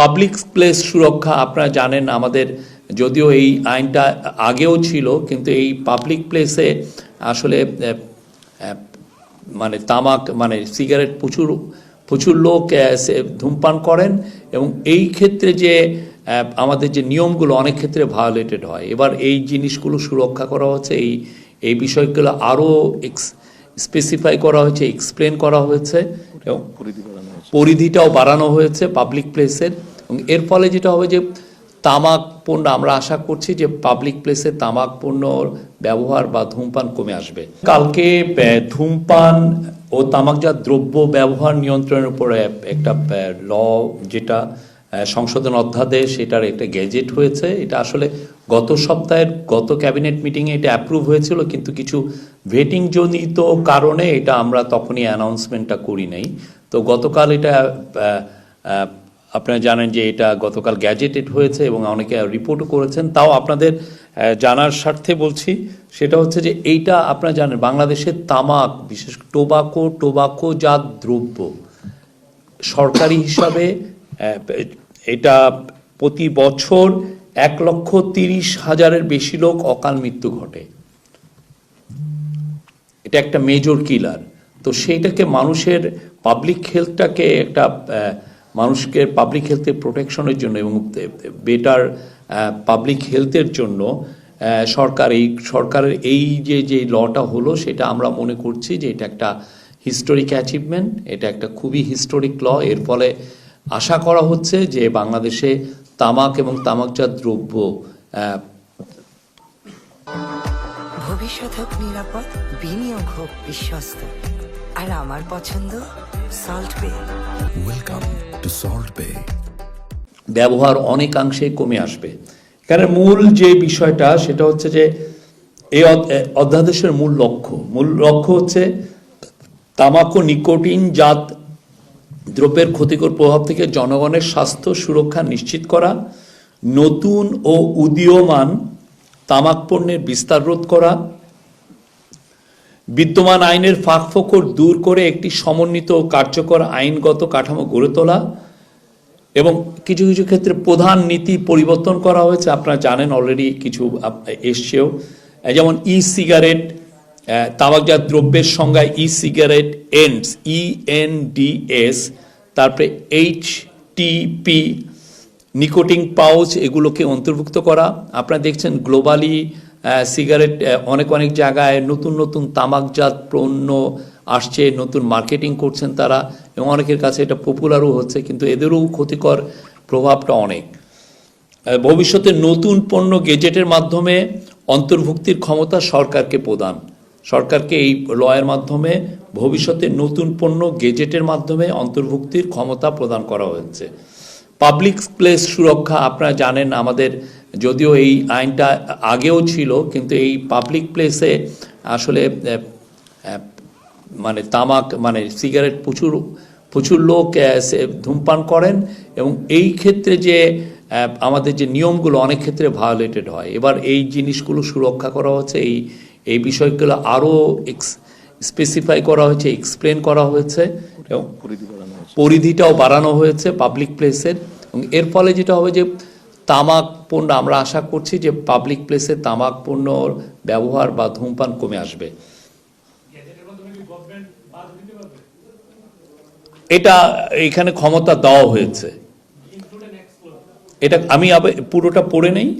Public place সুরক্ষা আপনারা জানেন আমাদের যদিও এই আইনটা আগেও ছিল কিন্তু এই পাবলিক প্লেসে আসলে মানে তামাক মানে সিগারেট প্রচুর প্রচুর লোক সে- ধূমপান করেন এবং এই ক্ষেত্রে যে আমাদের যে নিয়মগুলো অনেক ক্ষেত্রে ভায়োলেটেড হয়। এবার এই জিনিসগুলো সুরক্ষা করা হচ্ছে এই এই বিষয়গুলো আরও স্পেসিফাই করা হয়েছে এক্সপ্লেন করা হয়েছে এবং পরিধিটাও বাড়ানো হয়েছে পাবলিক প্লেসের এবং এর ফলে যেটা হবে যে তামাক পণ্য, আমরা আশা করছি যে পাবলিক প্লেসে তামাক পণ্যর ব্যবহার বা ধূমপান কমে আসবে। কালকে ধূমপান ও তামাকজাত দ্রব্য ব্যবহার নিয়ন্ত্রণের উপরে একটা ল যেটা সংশোধন অধ্যাদেশ এটার একটা গেজেট হয়েছে। এটা আসলে গত সপ্তাহের গত ক্যাবিনেট মিটিংয়ে এটা অ্যাপ্রুভ হয়েছিল, কিন্তু কিছু ভেটিং জনিত কারণে এটা আমরা তখনই অ্যানাউন্সমেন্টটা করি নাই। তো গতকাল এটা আপনারা জানেন যে এটা গতকাল গ্যাজেটেড হয়েছে এবং অনেকে রিপোর্টও করেছেন। তাও আপনাদের জানার স্বার্থে বলছি, সেটা হচ্ছে যে এইটা আপনারা জানেন বাংলাদেশের তামাক, বিশেষ টোবাকো টোবাকো জাত দ্রব্য সরকারি হিসাবে এটা প্রতি বছর এক লক্ষ তিরিশ হাজারের বেশি লোক অকাল মৃত্যু ঘটে। এটা একটা মেজর কিলার তো সেইটাকে মানুষের পাবলিক হেলথটাকে একটা মানুষকে পাবলিক হেলথের প্রোটেকশনের জন্য এবং বেটার পাবলিক হেলথের জন্য সরকার এই, সরকারের এই যে যে লটা হলো, সেটা আমরা মনে করছি যে এটা একটা হিস্টোরিক অ্যাচিভমেন্ট এটা একটা খুবই হিস্টোরিক ল এর ফলে আশা করা হচ্ছে যে বাংলাদেশে তামাক এবং তামাকজাত দ্রব্য ভবিষ্যৎ হোক নিরাপদ, বিনিয়োগ হোক বিশ্বস্ত। আর আমার পছন্দ সল্ট বে Welcome to Salt Bay. ব্যবহার অনেকাংশে কমে আসবে। এখানে মূল যে বিষয়টা সেটা হচ্ছে যে এই অধ্যাদেশের মূল লক্ষ্য। মূল লক্ষ্য হচ্ছে তামাক ও নিকোটিন জাত দ্রব্যের ক্ষতিকর প্রভাব থেকে জনগণের স্বাস্থ্য সুরক্ষা নিশ্চিত করা নতুন ও উদীয়মান তামাক পণ্যের বিস্তার রোধ করা বিদ্যমান আইনের ফাঁকফোকর দূর করে একটি সমন্বিত কার্যকর আইনগত কাঠামো গড়ে তোলা এবং কিছু কিছু ক্ষেত্রে প্রধান নীতি পরিবর্তন করা হয়েছে। আপনারা জানেন অলরেডি কিছু এসছেও। যেমন ই সিগারেট তামাকজাত দ্রব্যের সংজ্ঞায় e cigarette ENDS E N D S তারপরে এইচ টিপি নিকোটিং পাউচ এগুলোকে অন্তর্ভুক্ত করা। আপনারা দেখছেন গ্লোবালি সিগারেট অনেক অনেক জায়গায় নতুন নতুন তামাকজাত পণ্য আসছে, নতুন মার্কেটিং করছেন তারা এবং অনেকের কাছে এটা পপুলারও হচ্ছে, কিন্তু এদেরও ক্ষতিকর প্রভাবটা অনেক। ভবিষ্যতে নতুন পণ্য গেজেটের মাধ্যমে অন্তর্ভুক্তির ক্ষমতা সরকারকে প্রদান। সরকারকে এই লয়ের মাধ্যমে ভবিষ্যতে নতুন পণ্য গেজেটের মাধ্যমে অন্তর্ভুক্তির ক্ষমতা প্রদান করা হয়েছে। পাবলিক প্লেস সুরক্ষা, আপনারা জানেন আমাদের যদিও এই আইনটা আগেও ছিল কিন্তু এই পাবলিক প্লেসে আসলে মানে তামাক মানে সিগারেট প্রচুর প্রচুর লোক সে- ধূমপান করেন এবং এই ক্ষেত্রে যে আমাদের যে নিয়মগুলো অনেক ক্ষেত্রে ভায়োলেটেড হয়। এবার এই জিনিসগুলো সুরক্ষা করা হচ্ছে এই এই বিষয়গুলো আরও স্পেসিফাই করা হয়েছে এক্সপ্লেন করা হয়েছে এবং পরিধিটাও বাড়ানো হয়েছে পাবলিক প্লেসের এবং এর ফলে যেটা হবে যে তামাক পণ্য, আমরা আশা করছি যে পাবলিক প্লেসে তামাক পণ্যর ব্যবহার বা ধূমপান কমে আসবে। এটা এখানে ক্ষমতা দেওয়া হয়েছে। এটা আমি পুরোটা পড়ে নেই।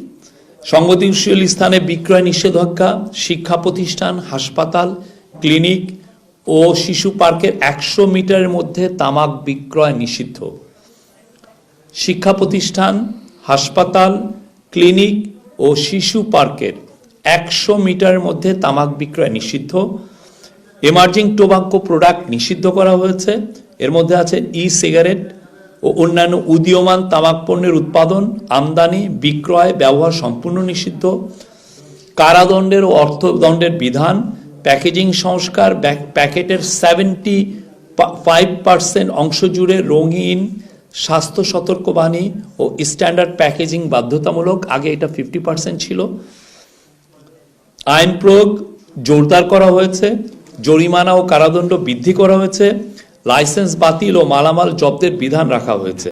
সংবেদনশীল স্থানে বিক্রয় নিষেধাজ্ঞা, শিক্ষা প্রতিষ্ঠান, হাসপাতাল, ক্লিনিক ও শিশু পার্কের একশো মিটারের মধ্যে তামাক বিক্রয় নিষিদ্ধ। শিক্ষা প্রতিষ্ঠান হাসপাতাল, ক্লিনিক ও শিশু পার্কের একশো মিটারের মধ্যে তামাক বিক্রয় নিষিদ্ধ। এমার্জিং টোবাক্কো প্রোডাক্ট নিষিদ্ধ করা হয়েছে। এর মধ্যে আছে ই সিগারেট ও অন্যান্য উদীয়মান তামাক পণ্যের উৎপাদন, আমদানি, বিক্রয়, ব্যবহার সম্পূর্ণ নিষিদ্ধ। কারাদণ্ডের ও অর্থদণ্ডের বিধান, প্যাকেজিং সংস্কার প্যাকেটের সেভেন্টি ফাইভ পার্সেন্ট অংশ জুড়ে রঙিন স্বাস্থ্য সতর্কবাণী ও স্ট্যান্ডার্ড প্যাকেজিং বাধ্যতামূলক, আগে এটা ফিফটি পার্সেন্ট ছিল। আইন প্রয়োগ জোরদার করা হয়েছে, জরিমানা ও কারাদণ্ড বৃদ্ধি করা হয়েছে লাইসেন্স বাতিল ও মালামাল জব্দের বিধান রাখা হয়েছে।